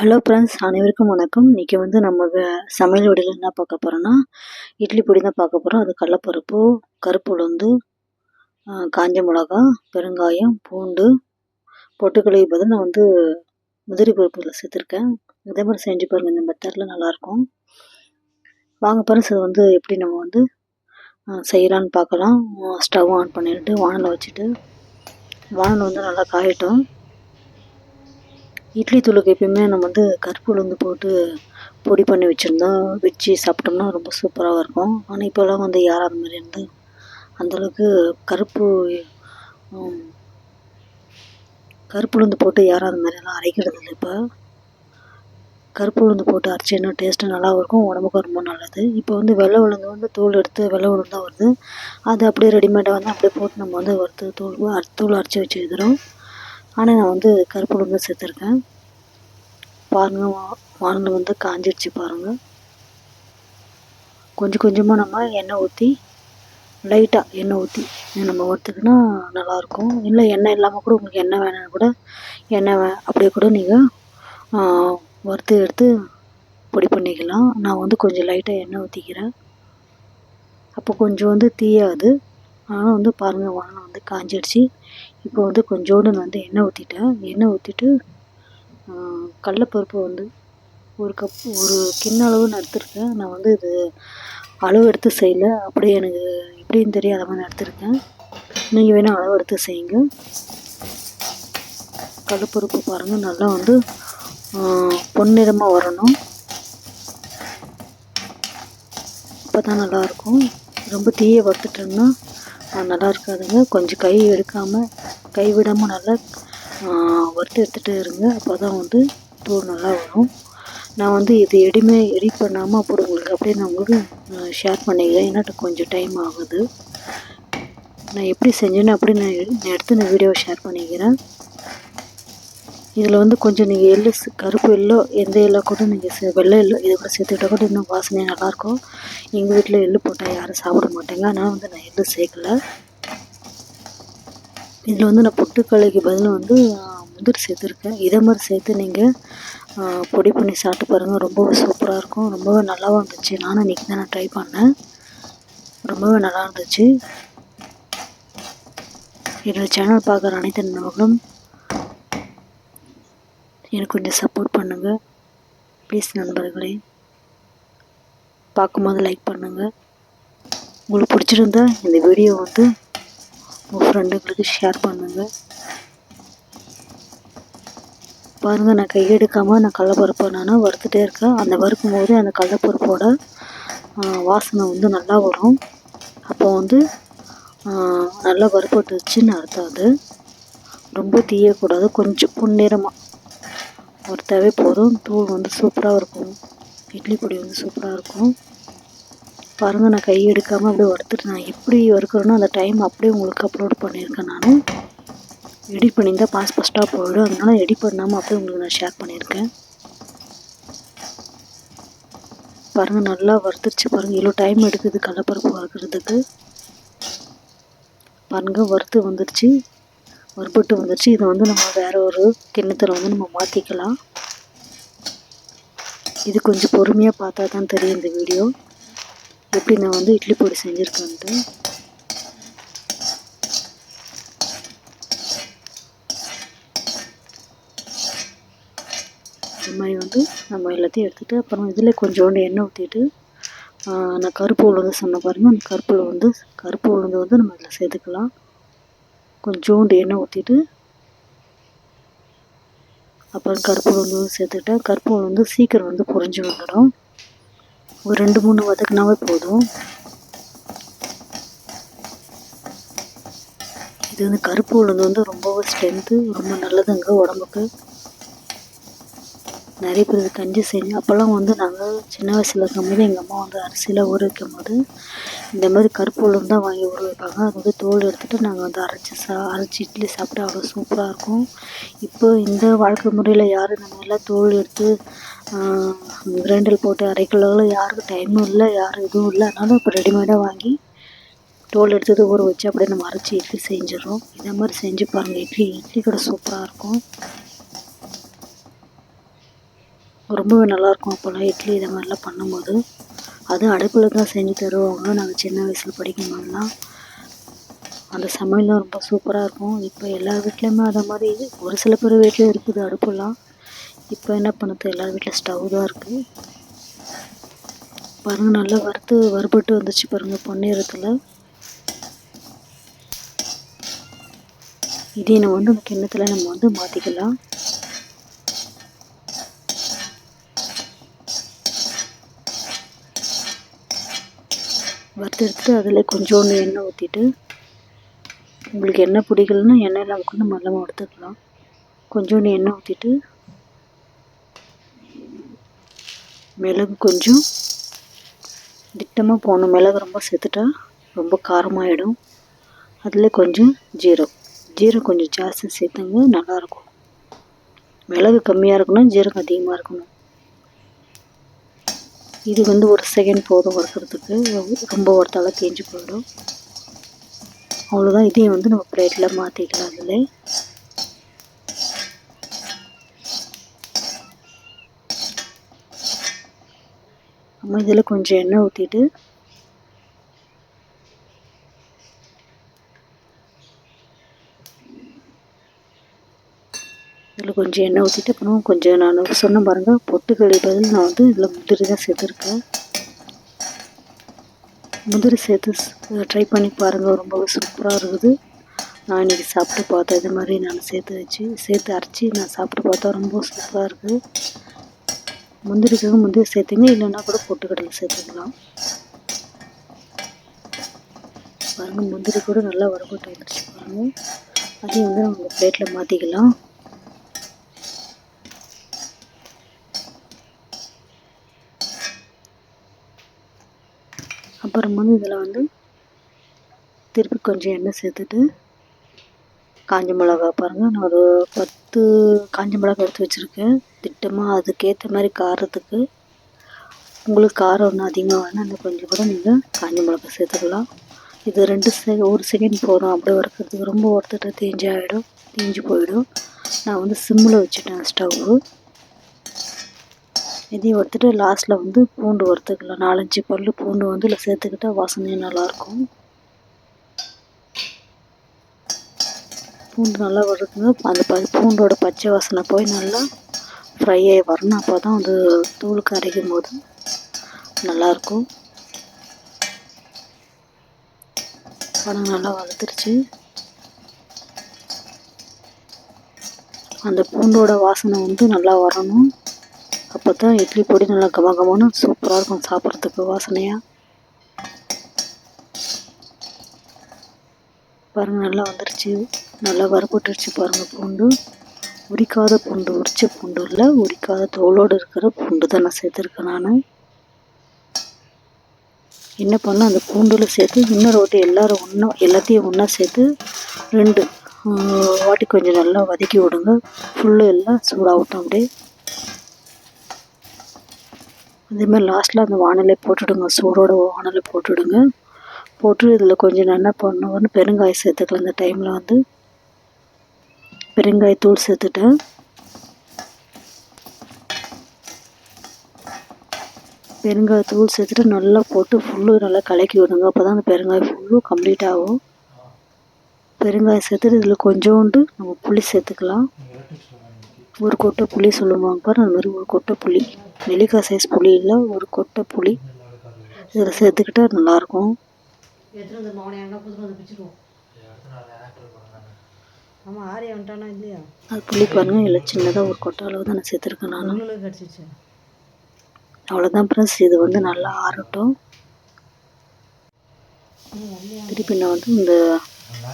Hello friends அனைவருக்கும் வணக்கம். இன்றைக்கி வந்து நம்ம சமையல் வடையில் என்ன பார்க்க போகிறோன்னா இட்லி பொடி தான் பார்க்க போகிறோம் அது கடலப்பருப்பு கருப்பு உளுந்து காஞ்ச மிளகா பெருங்காயம் பூண்டு. பொட்டுக்கடலை பதில் நான் வந்து முதிரி பருப்பில் சேர்த்துருக்கேன். இதே மாதிரி செஞ்சு பாருங்கள் இந்த மெத்தடில் நல்லாயிருக்கும் வாங்க ஃப்ரெண்ட்ஸ் இது வந்து எப்படி நம்ம வந்து செய்யலான்னு பார்க்கலாம். ஸ்டவ் ஆன் பண்ணிட்டு வானலை வச்சுட்டு வானல் வந்து நல்லா காயட்டும். இட்லி தூளுக்கு எப்பயுமே நம்ம வந்து கருப்பு உளுந்து போட்டு பொடி பண்ணி வச்சுருந்தோம் வச்சு சாப்பிட்டோம்னா ரொம்ப சூப்பராக இருக்கும். ஆனால் இப்போல்லாம் வந்து யாரும் அந்த மாதிரி வந்து அந்தளவுக்கு கருப்பு கருப்பு உளுந்து போட்டு யாரும் அந்த மாதிரிலாம் அரைக்கிறது இல்லை இப்போ. கருப்பு உளுந்து போட்டு அரைச்சின்னா டேஸ்ட்டு நல்லா இருக்கும் உடம்புக்கும் ரொம்ப நல்லது. இப்போ வந்து வெள்ளை உளுந்து வந்து தூள் எடுத்து வெள்ளை உளுந்தாக வருது. அது அப்படியே ரெடிமேடாக வந்து அப்படியே போட்டு நம்ம வந்து வறுத்து தூள் அரை- தூள் அரைச்சி வச்சுக்கிறோம் ஆனால் நான் வந்து கருப்பு உளுந்து சேர்த்துருக்கேன். பாருங்கள் வானல் வந்து காஞ்சிடுச்சு பாருங்கள் கொஞ்சம் கொஞ்சமாக நம்ம எண்ணெய் ஊற்றி லைட்டாக எண்ணெய் ஊற்றி நம்ம வறுத்துக்கினா நல்லாயிருக்கும். இல்லை எண்ணெய் இல்லாமல் கூட உங்களுக்கு எண்ணெய் வேணும்னா கூட எண்ணெய் வே அப்படியே கூட நீங்கள் வறுத்து எடுத்து பொடி பண்ணிக்கலாம். நான் வந்து கொஞ்சம் லைட்டாக எண்ணெய் ஊற்றிக்கிறேன் அப்போ கொஞ்சம் வந்து தீயாது. ஆனால் வந்து பாருங்கள் வானம் வந்து காஞ்சிடுச்சு இப்போ வந்து கொஞ்சோண்டு நான் வந்து எண்ணெய் ஊற்றிட்டேன் எண்ணெய் ஊற்றிட்டு கடலப்பருப்பு வந்து ஒரு கப் ஒரு கிண்ண அளவு நான் எடுத்திருக்கேன். நான் வந்து இது அளவு எடுத்து செய்யல. அப்படியே எனக்கு எப்படின்னு தெரியாத மாதிரி நான் எடுத்திருக்கேன். நீங்கள் வேணால் அளவு எடுத்து செய்யுங்க. கடலப்பருப்பு பாருங்கள் நல்லா வந்து பொன்னிறமாக வரணும். அப்போ தான் நல்லாயிருக்கும் ரொம்ப தீயை வறுத்துட்டோம்னா நல்லா இருக்காதுங்க. கொஞ்சம் கை எடுக்காமல் கை விடாமல் நல்லா வறுத்து எடுத்துகிட்டே இருங்க. அப்போ தான் வந்து தூள் நல்லா வரும். நான் வந்து இது எடிமே எடிட் பண்ணாமல் அப்புறம் உங்களுக்கு அப்படியே நான் உங்களுக்கு ஷேர் பண்ணிக்கிறேன். ஏன்னா கொஞ்சம் டைம் ஆகுது. நான் எப்படி செஞ்சேன்னு அப்படி நான் எடுத்து நான் எடுத்து இந்த வீடியோவை ஷேர் பண்ணிக்கிறேன். இதில் வந்து கொஞ்சம் நீங்கள் எள்ளு கருப்பு எள்ளோ எந்த எள்ளோ கூட நீங்கள் வெள்ளை எள்ளோ இது கூட சேர்த்துக்கிட்டா கூட இன்னும் வாசனையாக நல்லாயிருக்கும் எங்கள் வீட்டில் எள்ளு போட்டால் யாரும் சாப்பிட மாட்டாங்க. ஆனால் வந்து நான் எள்ளு சேர்க்கல. இதில் வந்து நான் பொட்டுக்கடலைக்கு பதிலாக வந்து முந்திரி சேர்த்துருக்கேன். இதே மாதிரி சேர்த்து நீங்கள் பொடி பண்ணி சாப்பிட்டு பாருங்கள் ரொம்பவே சூப்பராக இருக்கும். ரொம்பவே நல்லாவும் இருந்துச்சு. நானும் இன்றைக்கி தான் நான் ட்ரை பண்ணேன். ரொம்பவே நல்லா இருந்துச்சு. என்னோடய சேனல் பார்க்குற அனைத்து நண்பர்களும் எனக்கு கொஞ்சம் சப்போர்ட் பண்ணுங்கள் ப்ளீஸ் நண்பர்களே பார்க்கும்போது லைக் பண்ணுங்கள் உங்களுக்கு பிடிச்சிருந்தா இந்த வீடியோ வந்து உங்கள் ஃப்ரெண்டுங்களுக்கு ஷேர் பண்ணுங்கள் பாருங்கள் நான் கையெடுக்காமல் நான் கடலப்பருப்பை நான் வறுத்துட்டே இருக்கேன். அந்த வறுக்கும் போது அந்த கடலப்பருப்போட வாசனை வந்து நல்லா வரும். அப்போ வந்து நல்லா வறுப்பட்டுச்சுன்னு அர்த்தம் அது. ரொம்ப தீயக்கூடாது கொஞ்சம் பொன்னிறமாக வறுத்தாவே போதும் தூள் வந்து சூப்பராக இருக்கும். இட்லி பொடி வந்து சூப்பராக இருக்கும். பாருங்கள் நான் கை எடுக்காமல் அப்படியே வறுத்துட்டு நான் எப்படி வறுக்கிறேனோ அந்த டைம் அப்படியே உங்களுக்கு அப்லோட் பண்ணியிருக்கேன் நான். எடிட் பண்ணியிருந்தால் பாஸ் ஃபஸ்ட்டாக போயிடும். அதனால் எடிட் பண்ணாமல் அப்படியே உங்களுக்கு நான் ஷேர் பண்ணியிருக்கேன். பாருங்கள் நல்லா வறுத்துருச்சு. பாருங்கள் இவ்வளோ டைம் எடுக்குது கடலப்பருப்பு வறுக்கிறதுக்கு. பாருங்கள் வறுத்து வந்துருச்சு. வறுபட்டு வந்துருச்சு. இதை வந்து நம்ம வேறு ஒரு கிண்ணத்தில் வந்து நம்ம மாற்றிக்கலாம் இது கொஞ்சம் பொறுமையாக பார்த்தா தான் தெரியும் இந்த வீடியோ எப்படி நான் வந்து இட்லி பொடி செஞ்சுருக்கேன்ட்டு. இந்த மாதிரி வந்து நம்ம எல்லாத்தையும் எடுத்துகிட்டு அப்புறம் இதில் கொஞ்சோண்டு எண்ணெய் ஊற்றிட்டு நான் கருப்பு உளுந்து சொன்ன பாருங்கள் அந்த கருப்பு வந்து கருப்பு உளுந்து வந்து நம்ம இதில் சேர்த்துக்கலாம். கொஞ்சோண்டு எண்ணெய் ஊற்றிட்டு அப்புறம் கருப்பு உளுந்து சேர்த்துக்கிட்டேன் கருப்பு உளுந்து சீக்கிரம் வந்து பொரிஞ்சு வந்துடும். ஒரு ரெண்டு மூணு வதக்குனாவே போதும். இது வந்து கருப்பு உளுந்து வந்து ரொம்பவும் ஸ்ட்ரென்த்து ரொம்ப நல்லதுங்க உடம்புக்கு. நிறைய பேர் கஞ்சி செஞ்சு அப்போல்லாம் வந்து நாங்கள் சின்ன வயசில் இருக்கும்போது எங்கள் அம்மா வந்து அரிசியில் ஊற வைக்கும் போது இந்த மாதிரி கருப்பு உளுந்து தான் வாங்கி ஊற வைப்பாங்க. அது வந்து தோல் எடுத்துகிட்டு நாங்கள் வந்து அரைச்சி சா அரைச்சி இட்லி சாப்பிட்டா அவ்வளோ சூப்பராக இருக்கும். இப்போ இந்த வாழ்க்கை முறையில் யாரும் இந்த மாதிரிலாம் தோல் எடுத்து கிரைண்டர் போட்டு அரைக்கலாம் யாருக்கும் டைமும் இல்லை யாரும் எதுவும் இல்லை. அதனால இப்போ ரெடிமேடாக வாங்கி தோல் எடுத்தது ஊற வச்சு அப்படியே நம்ம அரைச்சி இட்லி செஞ்சிடறோம். இதே மாதிரி செஞ்சு பாருங்கள் இட்லி இட்லி கூட சூப்பராக இருக்கும். ரொம்பவே நல்லாயிருக்கும் அப்போல்லாம் இட்லி இதை மாதிரிலாம் பண்ணும்போது. அதுவும் அடுப்பில் தான் செஞ்சு தருவாங்க. நாங்கள் சின்ன வயசில் படிக்கும் போதெல்லாம். அந்த சமையல்லாம் ரொம்ப சூப்பராக இருக்கும். இப்போ எல்லா வீட்லேயுமே அதை மாதிரி ஒரு சில பேர் வீட்லேயும் இருக்குது அடுப்புலாம் இப்போ என்ன பண்ணுறது எல்லார் வீட்டில் ஸ்டவ் தான் இருக்குது பாருங்கள் நல்லா வறுத்து வறுபட்டு வந்துச்சு பாருங்கள் பொன்னேறத்தில். இதே நம்ம வந்து அந்த கிண்ணத்தில் நம்ம வந்து மாற்றிக்கலாம் வறுத்து அதில் கொஞ்சோண்டு எண்ணெய் ஊற்றிட்டு உங்களுக்கு எண்ணெய் பிடிக்கலன்னா எண்ணெயில் கொண்டு மல்லமாக எடுத்துக்கலாம் கொஞ்சோண்டு எண்ணெய் ஊற்றிட்டு மிளகு கொஞ்சம் திட்டமாக போகணும் மிளகு ரொம்ப சேர்த்துட்டா ரொம்ப காரமாயிடும். அதில் கொஞ்சம் ஜீரகம். ஜீரகம் கொஞ்சம் ஜாஸ்தி சேர்த்துங்க நல்லாயிருக்கும் மிளகு கம்மியாக இருக்கணும் ஜீரகம் அதிகமாக இருக்கணும். இது வந்து ஒரு செகண்ட் போதும் வறுக்கிறதுக்கு. ரொம்ப ஒருத்தால தேஞ்சு போயிடும். அவ்வளோதான் இதையும் வந்து நம்ம பிளேட்டில் மாற்றிக்கலாம் அதில். நம்ம இதில் கொஞ்சம் எண்ணெய் ஊற்றிட்டு அதில் கொஞ்சம் எண்ணெய் ஊற்றிட்டு அப்புறம் கொஞ்சம் நான் சொன்ன பாருங்கள் பொட்டுக்கடலை பதில் நான் வந்து இதில் முந்திரி தான் சேர்த்துருக்கேன். முந்திரி சேர்த்து ட்ரை பண்ணி பாருங்கள் ரொம்பவே சூப்பராக இருக்குது. நான் இன்றைக்கி சாப்பிட்டு பார்த்தேன் இது மாதிரி நான் சேர்த்து வச்சு சேர்த்து அரைச்சி நான் சாப்பிட்டு பார்த்தா ரொம்ப சூப்பராக இருக்குது முந்திரிக்காக முந்திரி சேர்த்துங்க இல்லைன்னா கூட பொட்டுக்கடலை சேர்த்துக்கலாம். பாருங்கள் முந்திரி கூட நல்லா வறுபட்டு வந்துருச்சு பாருங்கள் அதையும் வந்து நம்ம பிளேட்டில் மாற்றிக்கலாம் அப்புறம் வந்து இதில் வந்து திருப்பி கொஞ்சம் எண்ணெய் சேர்த்துட்டு காஞ்ச மிளகா பாருங்கள் நான் ஒரு பத்து காஞ்ச மிளகா எடுத்து வச்சுருக்கேன். திட்டமாக அதுக்கேற்ற மாதிரி காரத்துக்கு உங்களுக்கு காரம் ஒன்றும் அதிகமாக வேணால் அந்த கொஞ்சம் கூட நீங்கள் காஞ்ச மிளகா சேர்த்துக்கலாம். இது ரெண்டு செ ஒரு செகண்ட் போதும். அப்படியே வறுக்கிறதுக்கு ரொம்ப ஒருத்தட்ட தேஞ்சாகிடும் தேஞ்சு போயிடும். நான் வந்து சிம்மில் வச்சுட்டேன் ஸ்டவ்வு இதையும் வறுத்துட்டு லாஸ்ட்டில் வந்து பூண்டு வறுத்துக்கலாம். நாலஞ்சு பல் பூண்டு வந்து இதில் சேர்த்துக்கிட்டா வாசனையும் நல்லாயிருக்கும். பூண்டு நல்லா வறுக்குங்க. அந்த ப பூண்டோட பச்சை வாசனை போய் நல்லா ஃப்ரை ஆகி வரணும். அப்போ தான் வந்து தூளுக்கு அரைக்கும் போது நல்லாயிருக்கும். படம் நல்லா வளர்த்துருச்சு அந்த பூண்டோட வாசனை வந்து நல்லா வரணும். அப்போ தான் இட்லி பொடி நல்லா கமகமான சூப்பராக இருக்கும் சாப்பிட்றதுக்கு வாசனையாக பாருங்கள் நல்லா வந்துருச்சு. நல்லா வரப்பட்டுருச்சு பாருங்கள் பூண்டு. உரிக்காத பூண்டு உரிச்ச பூண்டு இல்லை உரிக்காத தோலோடு இருக்கிற பூண்டு தான் நான் சேர்த்துருக்கேன் நான். என்ன பண்ண அந்த பூண்டில் சேர்த்து இன்னொரு வாட்டி எல்லோரும் ஒன்றா எல்லாத்தையும் ஒன்றா சேர்த்து ரெண்டு வாட்டி கொஞ்சம் நல்லா வதக்கி விடுங்க. ஃபுல்லு எல்லாம் சூடாகட்டும் அப்படியே. அதேமாதிரி லாஸ்ட்டில் அந்த வானலை போட்டுவிடுங்க சூடோட வானலை போட்டுவிடுங்க போட்டு இதில் கொஞ்சம் என்ன வந்து பெருங்காயம் சேர்த்துக்கலாம். இந்த டைமில் வந்து பெருங்காயத்தூள் சேர்த்துட்டேன். பெருங்காயத்தூள் சேர்த்துட்டு நல்லா போட்டு ஃபுல்லும் நல்லா கலக்கி விடுங்க. அப்போ தான் அந்த பெருங்காயம் ஃபுல்லும் கம்ப்ளீட் ஆகும். பெருங்காயம் சேர்த்துட்டு இதில் கொஞ்சோண்டு நம்ம புளி சேர்த்துக்கலாம். ஒரு கொட்டை புளி சொல்லுவாங்க பாரு அந்த மாதிரி ஒரு கொட்டை புளி நெல்லிக்காய் சைஸ் புளி இல்லை ஒரு கொட்டை புளி இதில் சேர்த்துக்கிட்டா நல்லாயிருக்கும். அது புளி பாருங்கள் இல்லை சின்னதாக ஒரு கொட்டை அளவு தான் நான். சேர்த்துருக்கேன் நான் அவ்வளோதான் ஃப்ரெண்ட்ஸ் இது வந்து நல்லா ஆறட்டும். திருப்பி நான் வந்து இந்த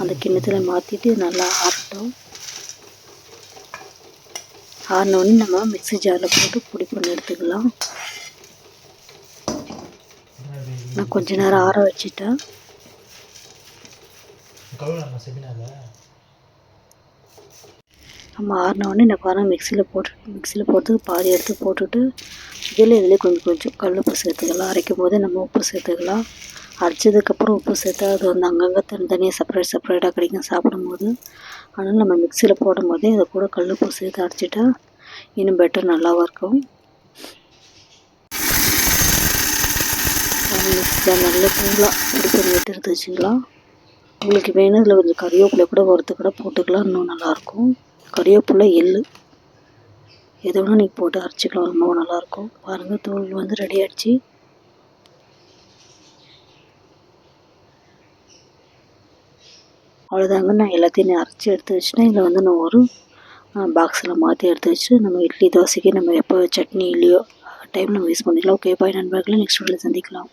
அந்த கிண்ணத்தில் மாற்றிட்டு நல்லா ஆறட்டும். ஆறினோடனே நம்ம மிக்ஸி ஜாரில் போட்டு பொடி பண்ணி எடுத்துக்கலாம். நான் கொஞ்ச நேரம் ஆற வச்சுட்டேன். நம்ம ஆறினோடனே நான் பாருங்கள் மிக்சியில் போட்டு மிக்சியில் போட்டு பாதி எடுத்து போட்டுட்டு இதில் இதிலே கொஞ்சம் கொஞ்சம் கல் உப்பு சேர்த்துக்கலாம். அரைக்கும் போதே நம்ம உப்பு சேர்த்துக்கலாம். அரைச்சதுக்கப்புறம் உப்பு சேர்த்தா அது வந்து அங்கங்கே தனித்தனியாக செப்பரேட் செப்பரேட்டாக கிடைக்கும் சாப்பிடும்போது. அதனால் நம்ம மிக்சியில் போடும் போதே அதை கூட கல்லுப்பு சேர்த்து அரைச்சிட்டா இன்னும் பெட்டர் நல்லாவாக இருக்கும். மிக்சியில் நல்ல தூளாக ரெடி பண்ணி எடுத்து வச்சுங்களா? உங்களுக்கு வேணும் இதில் கொஞ்சம் கறிவேப்பிலை கூட வறுத்து கூட போட்டுக்கலாம் இன்னும் நல்லாயிருக்கும் கறிவேப்பிலை எள்ளு எது வேணால் நீங்கள் போட்டு அரைச்சிக்கலாம் ரொம்ப நல்லாயிருக்கும் பாருங்கள் தூள் வந்து ரெடி ஆகிடுச்சி அவ்வளோதாங்க நான் எல்லாத்தையும் நான் அரைச்சி எடுத்து வச்சுட்டேன் இதில் வந்து நான் ஒரு பாக்ஸில் மாற்றி எடுத்து வச்சு நம்ம இட்லி தோசைக்கு நம்ம எப்போ சட்னி இல்லையோ டைம் நம்ம யூஸ் பண்ணிக்கலாம். ஓகே பாய் நண்பர்களை. நெக்ஸ்ட் வீடியோவில் சந்திக்கலாம்.